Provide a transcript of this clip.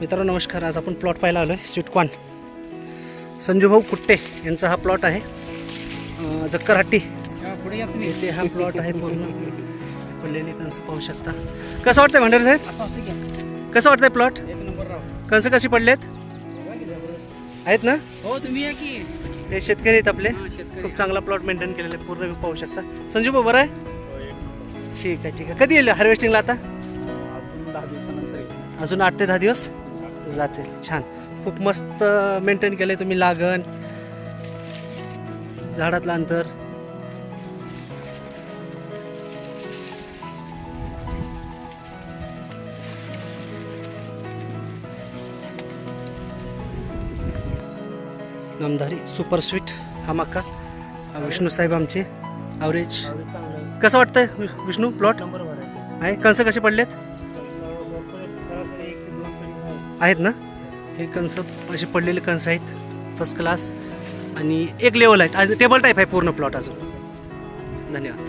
मित्रांनो नमस्कार. आज आपण प्लॉट पाहायला आलो आहे स्वीटकॉर्न. संजूभाऊ कुट्टे यांचा हा प्लॉट आहे. जक्करहट्टी पुढे या तुम्ही येथे हा प्लॉट आहे पूर्ण. पडलेली कणसं पाहू शकता. कसं वाटतंय भंडारे साहेब? असं असं घ्या. कसं वाटतंय प्लॉट एक नंबर राव. कणसं कशी पडलेत? आहेत ना? हो तुम्ही या की. हे शेतकरी आहेत आपले. हा, शेतकरी खूप चांगला प्लॉट मेंटेन केलेला आहे. पूर्ण पाहू शकता. संजू भाऊ बरं आहे? ठीक आहे ठीक आहे. कधी येईल हार्वेस्टिंगला आता. अजून आठ ते दहा दिवस? जातील. छान. खूप मस्त मेंटेन केलंय तुम्ही लागण. झाडातलं अंतर. नामधारी सुपर स्वीट हा मक्का विष्णू साहेब आमचे. ॲव्हरेज. कसं वाटतंय विष्णू प्लॉट आहे? कंस कसे पडलेत? आहेत ना? हे कणस असे पडलेले कणस आहेत फर्स्ट क्लास आणि एक लेवल आहेत. आज टेबल टाईप आहे पूर्ण प्लॉट अजून. धन्यवाद.